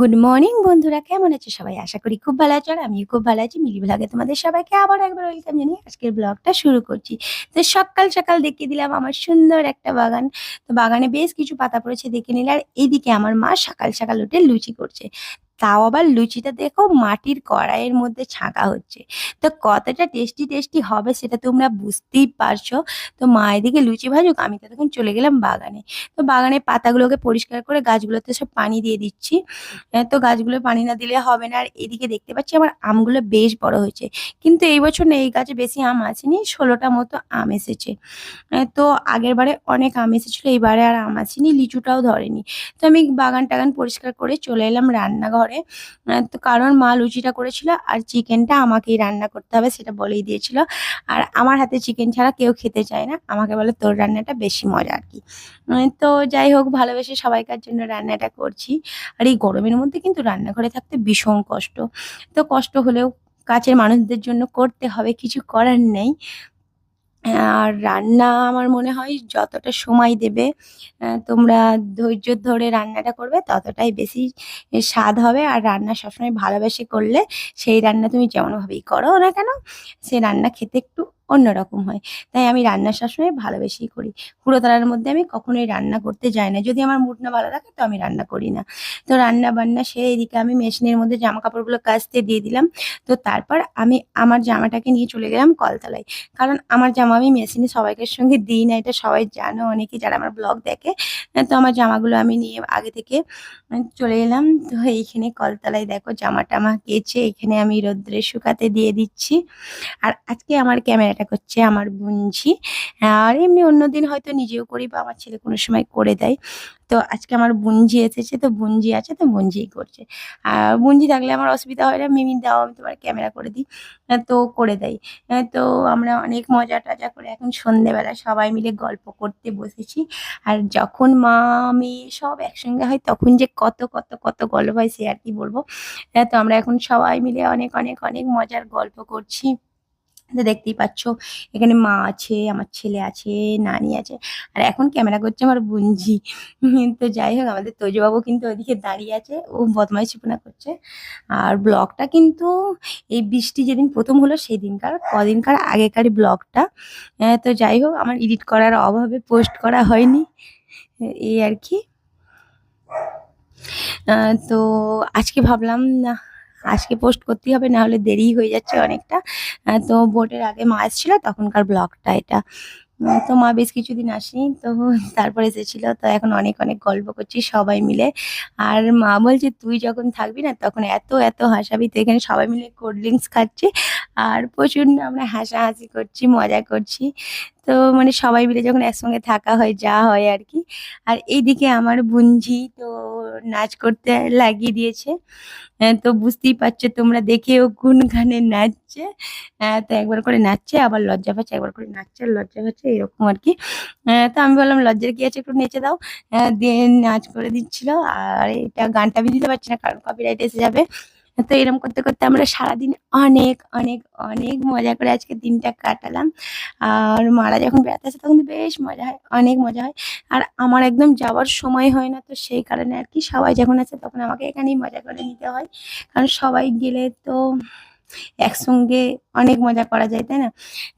Good morning বন্ধুরা। কেমন আছো সবাই? আশা করি খুব ভালো আছো আর আমিও খুব ভালো আছি। মিলি ব্লগে তোমাদের সবাইকে আবার একবার ওয়েলকাম জানিয়ে আজকের ব্লগটা শুরু করছি। তো সকাল সকাল দেখিয়ে দিলাম আমার সুন্দর একটা বাগান। তো বাগানে বেশ কিছু পাতা পড়েছে, দেখে নিলে। আর এইদিকে আমার মা সকাল সকাল উঠে লুচি করছে। তাও আবার লুচিটা দেখো মাটির কড়াইয়ের মধ্যে ছাঁকা হচ্ছে। তো কতটা টেস্টি টেস্টি হবে সেটা তোমরা বুঝতেই পারছ। তো মা এদিকে লুচি ভাজুক, আমি ততক্ষণ চলে গেলাম বাগানে। তো বাগানের পাতাগুলোকে পরিষ্কার করে গাছগুলোতে সব পানি দিয়ে দিচ্ছি। তো গাছগুলো পানি না দিলে হবে না। আর এদিকে দেখতে পাচ্ছি আমার আমগুলো বেশ বড় হয়েছে। কিন্তু এই বছর এই গাছে বেশি আম আসেনি, ষোলোটা মতো আম এসেছে। তো আগের বারে অনেক আম এসেছিল এইবারে আর আম আসেনি, লিচুটাও ধরেনি। তো আমি বাগান টাগান পরিষ্কার করে চলে এলাম রান্নাঘরে। আহ, তো কারণ মা লুচিটা করেছিল আর চিকেনটা আমাকেই রান্না করতে হবে সেটা বলেই দিয়েছিল। আর আমার হাতে চিকেন ছাড়া কেউ খেতে চায় না। আমাকে বলে তোর রান্নাটা বেশি মজা আর কি। তো যাই হোক ভালোবেসে সবাইকার জন্য রান্নাটা করছি। আর এই গরমের মধ্যে কিন্তু রান্নাঘরে থাকতে ভীষণ কষ্ট। তো কষ্ট হলেও কাছের মানুষদের জন্য করতে হবে কিছু করার নেই। আর রান্না আমার মনে হয় যতটা সময় দেবে তোমরা ধৈর্য ধরে রান্নাটা করবে ততটাই বেশি স্বাদ হবে। আর রান্না সবসময় ভালোবেসে করলে সেই রান্না তুমি যেমনভাবেই করো না কেন সেই রান্না খেতে একটু অন্যরকম হয়। তাই আমি রান্না সবসময় ভালোবেসেই করি। হুড়োতাড়ার মধ্যে আমি কখনোই রান্না করতে যাই না। যদি আমার মুড না ভালো থাকে, তো আমি রান্না করি না। তো রান্না বান্না সেরে এদিকে আমি মেশিনের মধ্যে জামা কাপড়গুলো কাচতে দিয়ে দিলাম। তো তারপর আমি আমার জামাটাকে নিয়ে চলে গেলাম কলতলায়। কারণ আমার জামা আমি মেশিনে সবাইকে সঙ্গে দিই না, এটা সবাই জানো, অনেকে যারা আমার ব্লগ দেখে। তো আমার জামাগুলো আমি নিয়ে আগে থেকে চলে এলাম। তো এইখানে কলতলায় দেখো জামা টামা কেচে, এখানে আমি রোদ্রে শুকাতে দিয়ে দিচ্ছি। আর আজকে আমার ক্যামেরাটা করছে আমার বুনঝি। আর এমনি অন্যদিন হয়তো নিজেও করি বা আমার ছেলে কোনো সময় করে দেয়। তো আজকে আমার বুঞ্জি এসেছে, তো বুঞ্জি আছে, তো বুঞ্জিই করছে। আর বুঞ্জি থাকলে আমার অসুবিধা হয় না, মিমি দাও, আমি তোমার ক্যামেরা করে দিই। তো করে দেয়। তো আমরা অনেক মজা টাজা করে এখন সন্ধেবেলা সবাই মিলে গল্প করতে বসেছি। আর যখন মা মেয়ে সব একসঙ্গে হয় তখন যে কত কত কত গল্প হয় সে আর কি বলব। তো আমরা এখন সবাই মিলে অনেক অনেক অনেক মজার গল্প করছি। তো দেখতেই পাচ্ছ এখানে মা আছে আমার ছেলে আছে নানি আছে। আর এখন ক্যামেরা করছে আমার হুম, তো যাই হোক আমাদের তোজবাবু কিন্তু ওদিকে দাঁড়িয়ে আছে ও বদমাইশিপনা করছে। আর ব্লগটা কিন্তু এই বৃষ্টি যেদিন প্রথম হলো সেই দিনকার কদিনকার আগেকার ব্লগটা। তো যাই হোক আমার এডিট করার অভাবে পোস্ট করা হয়নি। এই আর কি। তো আজকে ভাবলাম না আজকে পোস্ট করতেই হবে না হলে দেরি হয়ে যাচ্ছে অনেকটা। তো ভোটের আগে মা এসেছিল, তখনকার ব্লগটা এটা। তো মা বেশ কিছুদিন আসেনি, তো তারপর এসেছিল। তো এখন অনেক অনেক গল্প করছি সবাই মিলে। আর মা বলছে, তুই যখন থাকবি না, তখন এত এত হাসাবি, তো এখানে সবাই মিলে কোল্ড ড্রিঙ্কস খাচ্ছি। আর প্রচণ্ড আমরা হাসাহাসি করছি, মজা করছি। তো মানে সবাই মিলে যখন একসঙ্গে থাকা হয়, যা হয় আর কি। আর এইদিকে আমার বুনঝি, তো নাচ করতে লাগিয়ে দিয়েছে। আহ, তো বুঝতেই পারছ তোমরা দেখে ও কোন গানে নাচছে। আহ, তো একবার করে নাচছে আবার লজ্জা পাচ্ছে একবার করে নাচছে লজ্জা পাচ্ছে এরকম আর কি। আহ, তো আমি বললাম লজ্জার কি আছে? একটু নেচে দাও। দিয়ে নাচ করে দিচ্ছিল। আর এটা গানটা আমি দিতে পারছি না কারণ কপিরাইট এসে যাবে। তো এরম করতে করতে আমরা সারাদিন অনেক অনেক অনেক মজা করে আজকে দিনটা কাটালাম। আর মারা যখন বেড়াতে আসে তখন বেশ মজা হয়, অনেক মজা হয়। আর আমার একদম যাওয়ার সময় হয় না তো সেই কারণে আর কি সবাই যখন আছে তখন আমাকে এখানেই মজা করে নিতে হয়। কারণ সবাই গেলে তো একসঙ্গে অনেক মজা করা যায়, তাই না?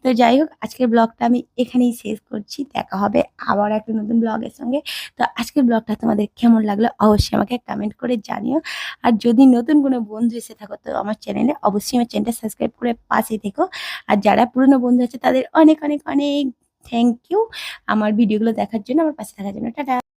তো যাই হোক, আজকের ব্লগটা আমি এখানেই শেষ করছি। দেখা হবে আবার একটা নতুন ব্লগের সঙ্গে। তো আজকের ব্লগটা তোমাদের কেমন লাগল অবশ্যই আমাকে কমেন্ট করে জানিও। আর যদি নতুন কোনো বন্ধু এসে থাকো, তো আমার চ্যানেলে অবশ্যই আমার চ্যানেলটা সাবস্ক্রাইব করে পাশে থেকো। আর যারা পুরনো বন্ধু আছে, তাদের অনেক অনেক অনেক থ্যাংক ইউ আমার ভিডিওগুলো দেখার জন্য। আমার পাশে থাকার জন্য, টাটা।